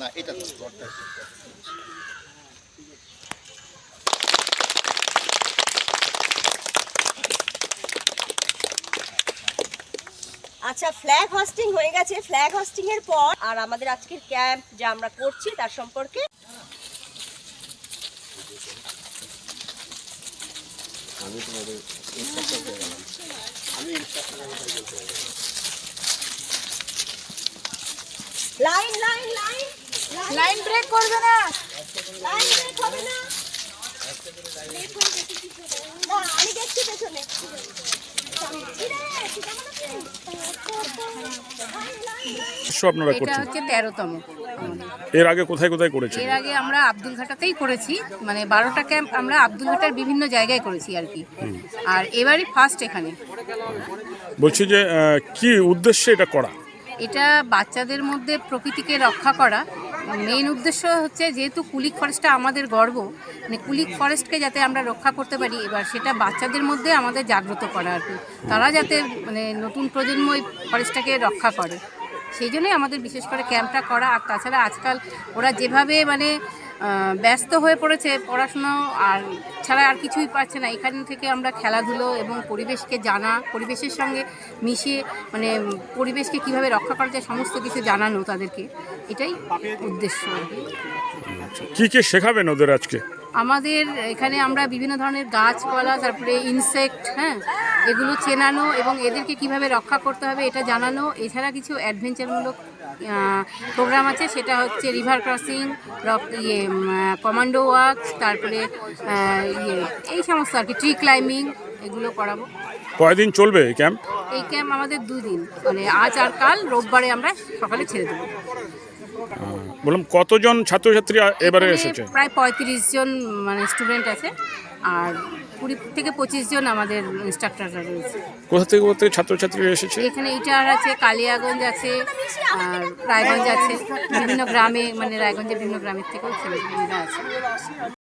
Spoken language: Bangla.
না এটা তো আচ্ছা ফ্ল্যাগ হোস্টিং হয়ে গেছে। ফ্ল্যাগ হোস্টিং এর পর আর আমাদের আজকের ক্যাম্প যা আমরা করছি তার সম্পর্কে line line line line break করবে না। লাইন ব্রেক হবে না। না, আমি দেখছি পেছনে। আপনারা এটা হচ্ছে তেরোতম। এর আগে কোথায় কোথায় করেছেন? এর আগে আমরা আব্দুল ঘাটাতেই করেছি। মানে বারোটা ক্যাম্প আমরা আব্দুল ঘাটার বিভিন্ন জায়গায় করেছি আর কি। আর এবারই ফার্স্ট এখানে। বলছি যে কি উদ্দেশ্যে এটা করা? এটা বাচ্চাদের মধ্যে প্রকৃতিকে রক্ষা করা। মেইন উদ্দেশ্য হচ্ছে যেহেতু কুলিক ফরেস্টটা আমাদের গর্ব মানে কুলিক ফরেস্টকে যাতে আমরা রক্ষা করতে পারি, এবার সেটা বাচ্চাদের মধ্যে আমাদের জাগ্রত করা আর কি। তারা যাতে মানে নতুন প্রজন্ম এই ফরেস্টটাকে রক্ষা করে। সেই জন্যই আমাদের বিশেষ করে ক্যাম্পটা করা। আর তাছাড়া আজকাল ওরা যেভাবে মানে ব্যস্ত হয়ে পড়েছে পড়াশুনো আর ছাড়া আর কিছুই পাচ্ছে না। এখান থেকে আমরা খেলাধুলো এবং পরিবেশকে জানা পরিবেশের সঙ্গে মিশিয়ে মানে পরিবেশকে কীভাবে রক্ষা করা যায় সমস্ত কিছু জানানো তাদেরকে। এটাই উদ্দেশ্য। কি কি শেখাবেন ওদের আজকে? আমাদের এখানে আমরা বিভিন্ন ধরনের গাছপালা তারপরে ইনসেক্ট হ্যাঁ এগুলো চেনানো এবং এদেরকে কীভাবে রক্ষা করতে হবে এটা জানানো এছাড়া কিছু অ্যাডভেঞ্চারমূলক প্রোগ্রাম আছে সেটা হচ্ছে রিভার ক্রসিং রক ইয়ে কমান্ডো ওয়াক তারপরে ইয়ে এই সমস্ত আর কি ট্রি ক্লাইম্বিং এগুলো করাবো। কয়দিন চলবে এই ক্যাম্প? এই ক্যাম্প আমাদের দুদিন মানে আজ আর কাল রোববারে আমরা সকালে ছেড়ে দেবো। বললাম কতজন ছাত্রছাত্রী এবারে এসেছে? প্রায় পঁয়ত্রিশ জন মানে স্টুডেন্ট আছে। আর কুড়ি থেকে পঁচিশ জন আমাদের ইনস্ট্রাক্টররা রয়েছে। কোথা থেকে কোথা থেকে ছাত্রছাত্রীরা এসেছে? এখানে ইটার আছে কালিয়াগঞ্জ আছে আর রায়গঞ্জ আছে। বিভিন্ন গ্রামে মানে রায়গঞ্জের বিভিন্ন গ্রামের থেকেও ছেলেমেয়েরা আছে।